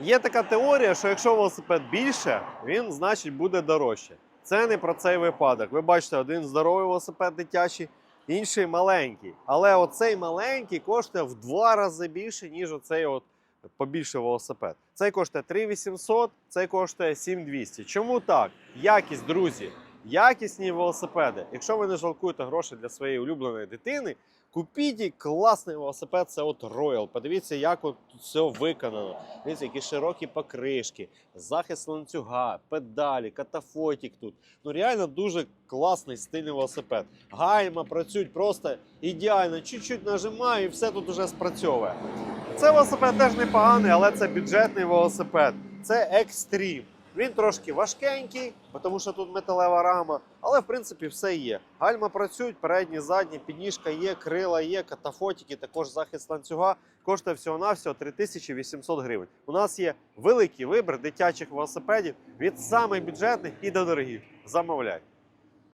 Є така теорія, що якщо велосипед більше, він значить буде дорожче. Це не про цей випадок. Ви бачите, один здоровий велосипед дитячий, інший маленький. Але оцей маленький коштує в два рази більше, ніж оцей от побільше велосипед. Цей коштує 3800, цей коштує 7200. Чому так? Якість, друзі. Якісні велосипеди. Якщо ви не жалкуєте грошей для своєї улюбленої дитини, купіть класний велосипед. Це от Royal. Подивіться, як от все виконано. Дивіться, які широкі покришки, захист ланцюга, педалі, катафотик тут. Ну реально дуже класний стильний велосипед. Гальма працюють просто ідеально. Чуть-чуть нажимаю і все тут уже спрацьовує. Це велосипед теж непоганий, але це бюджетний велосипед. Це екстрім. Він трошки важкенький, тому що тут металева рама, але в принципі все є. Гальма працюють, передні, задні, підніжка є, крила є, катафотики, також захист ланцюга. Коштує всього-навсього 3800 гривень. У нас є великий вибір дитячих велосипедів від самих бюджетних і до дорогих. Замовляй.